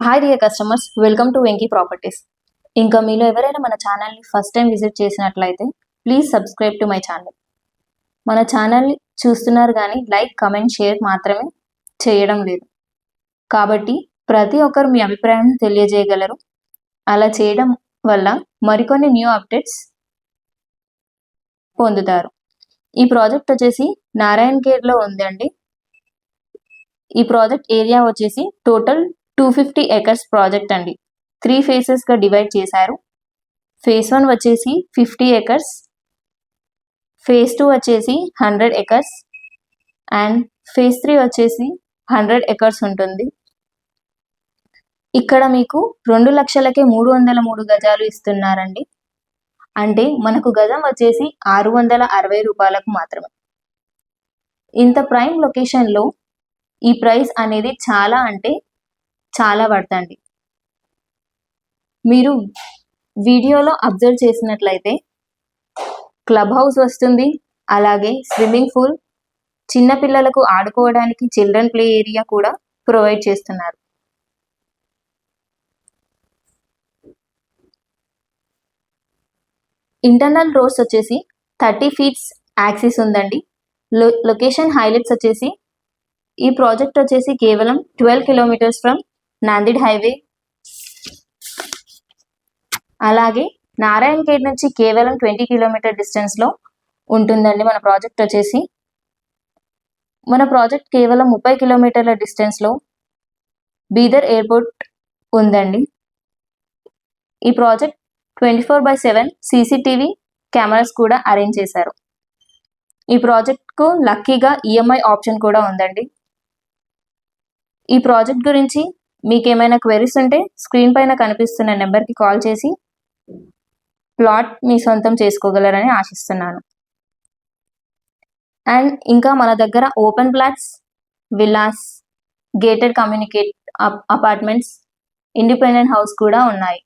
Hi dear customers welcome to Venky properties ఇంకా మీలో ఎవరైనా మన ఛానల్ని ఫస్ట్ టైం విజిట్ చేసినట్లయితే please subscribe to my channel మన ఛానల్ని చూస్తున్నారు కానీ లైక్ కమెంట్ షేర్ మాత్రమే చేయడం లేదు. కాబట్టి ప్రతి ఒక్కరు మీ అభిప్రాయం తెలియజేయగలరు. అలా చేయడం వల్ల మరికొన్ని న్యూ అప్డేట్స్ పొందుతారు. ఈ ప్రాజెక్ట్ వచ్చేసి నారాయణ్ ఖేడ్లో ఉందండి. ఈ ప్రాజెక్ట్ ఏరియా వచ్చేసి total two fifty acres project అండి. త్రీ ఫేసెస్గా డివైడ్ చేశారు. ఫేస్ వన్ వచ్చేసి ఫిఫ్టీ ఎకర్స్ ఫేజ్ టూ వచ్చేసి hundred acres and phase three వచ్చేసి హండ్రెడ్ ఎకర్స్ ఉంటుంది. ఇక్కడ మీకు రెండు లక్షలకే మూడు వందల మూడు గజాలు ఇస్తున్నారండి. అంటే మనకు గజం వచ్చేసి ఆరు వందల అరవై రూపాయలకు మాత్రమే. ఇంత ప్రైమ్ లొకేషన్లో ఈ ప్రైస్ అనేది చాలా అంటే చాలా పడతాండి మీరు వీడియోలో అబ్జర్వ్ చేసినట్లయితే క్లబ్ హౌస్ వస్తుంది అలాగే స్విమ్మింగ్ పూల్ చిన్నపిల్లలకు ఆడుకోవడానికి చిల్డ్రన్ ప్లే ఏరియా కూడా ప్రొవైడ్ చేస్తున్నారు. ఇంటర్నల్ రోడ్స్ వచ్చేసి థర్టీ ఫీట్స్ యాక్సిస్ ఉందండి. లొ లొకేషన్ హైలైట్స్ వచ్చేసి ఈ ప్రాజెక్ట్ వచ్చేసి కేవలం twelve kilometers from Nanded highway. అలాగే నారాయణ గేట్ నుంచి కేవలం ట్వంటీ కిలోమీటర్ డిస్టెన్స్లో ఉంటుందండి మన ప్రాజెక్ట్ వచ్చేసి. మన ప్రాజెక్ట్ కేవలం ముప్పై కిలోమీటర్ల డిస్టెన్స్లో బీదర్ ఎయిర్పోర్ట్ ఉందండి. ఈ project twenty four by seven CCTV cameras కూడా అరేంజ్ చేశారు. ఈ ప్రాజెక్ట్కు లక్కీగా ఈఎంఐ ఆప్షన్ కూడా ఉందండి. ఈ ప్రాజెక్ట్ గురించి మీకు ఏమైనా క్వెరీస్ ఉంటే స్క్రీన్ పైన కనిపిస్తున్న నెంబర్కి కాల్ చేసి ప్లాట్ మీ సొంతం చేసుకోగలరని ఆశిస్తున్నాను. అండ్ ఇంకా మన దగ్గర open plots villas gated communicate apartments independent house కూడా ఉన్నాయి.